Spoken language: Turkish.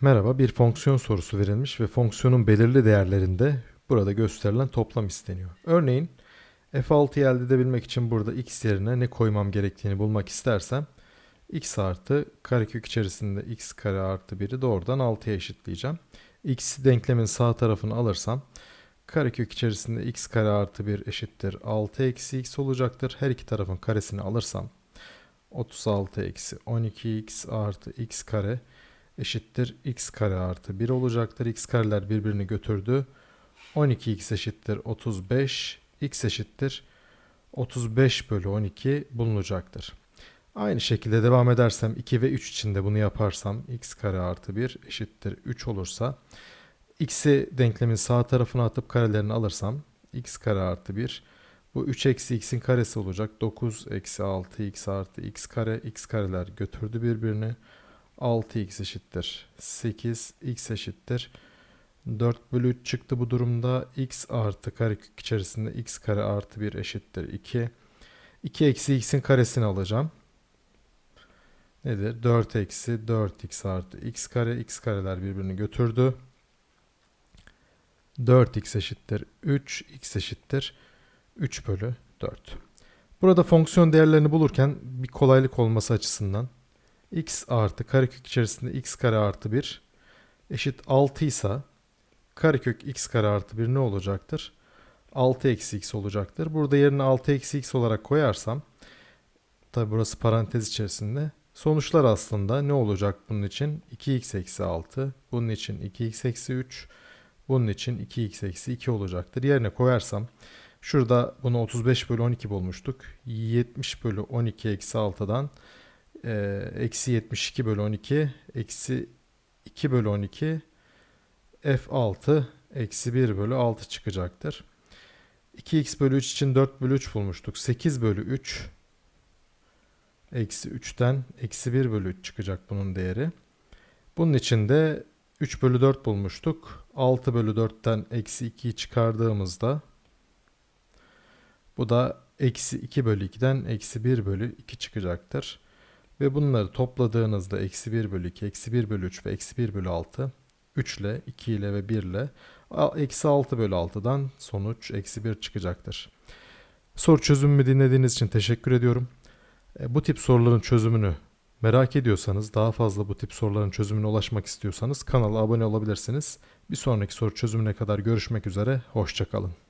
Merhaba, bir fonksiyon sorusu verilmiş ve fonksiyonun belirli değerlerinde burada gösterilen toplam isteniyor. Örneğin f6'yı elde edebilmek için burada x yerine ne koymam gerektiğini bulmak istersem x artı karekök içerisinde x kare artı 1'i doğrudan 6'ya eşitleyeceğim. x denklemin sağ tarafını alırsam karekök içerisinde x kare artı 1 eşittir 6 eksi x olacaktır. Her iki tarafın karesini alırsam 36 eksi 12x artı x kare eşittir x kare artı 1 olacaktır. x kareler birbirini götürdü. 12x eşittir 35, x eşittir 35 bölü 12 bulunacaktır. Aynı şekilde devam edersem 2 ve 3 için de bunu yaparsam x kare artı 1 eşittir 3 olursa x'i denklemin sağ tarafına atıp karelerini alırsam x kare artı 1 bu 3 eksi x'in karesi olacak. 9 eksi 6 x artı x kare x kareler götürdü birbirini. 6x eşittir 8, x eşittir 4 bölü 3 çıktı bu durumda. x artı karekök içerisinde x kare artı 1 eşittir 2. 2 eksi x'in karesini alacağım. Nedir? 4 eksi 4x artı x kare. x kareler birbirini götürdü. 4x eşittir 3, x eşittir 3 bölü 4. Burada fonksiyon değerlerini bulurken bir kolaylık olması açısından x artı karekök içerisinde x kare artı 1 eşit 6 ise karekök x kare artı 1 ne olacaktır? 6 eksi x olacaktır. Burada yerine 6 eksi x olarak koyarsam tabi burası parantez içerisinde sonuçlar aslında ne olacak bunun için? 2x eksi 6 bunun için 2x eksi 3 bunun için 2x eksi 2 olacaktır. Yerine koyarsam şurada bunu 35 bölü 12 bulmuştuk. 70 bölü 12 eksi 6'dan e, eksi 72 bölü 12 eksi 2 bölü 12 f6 eksi 1 bölü 6 çıkacaktır. 2x bölü 3 için 4 bölü 3 bulmuştuk. 8 bölü 3 eksi 3'ten eksi 1 bölü 3 çıkacak bunun değeri. Bunun için de 3 bölü 4 bulmuştuk. 6 bölü 4'ten eksi 2'yi çıkardığımızda bu da eksi 2 bölü 2'den eksi 1 bölü 2 çıkacaktır. Ve bunları topladığınızda eksi 1 bölü 2, eksi 1 bölü 3 ve eksi 1 bölü 6 3 ile, 2 ile ve 1 ile eksi 6 bölü 6'dan sonuç eksi 1 çıkacaktır. Soru çözümümü dinlediğiniz için teşekkür ediyorum. E, Bu tip soruların çözümünü merak ediyorsanız, daha fazla bu tip soruların çözümüne ulaşmak istiyorsanız kanala abone olabilirsiniz. Bir sonraki soru çözümüne kadar görüşmek üzere, hoşçakalın.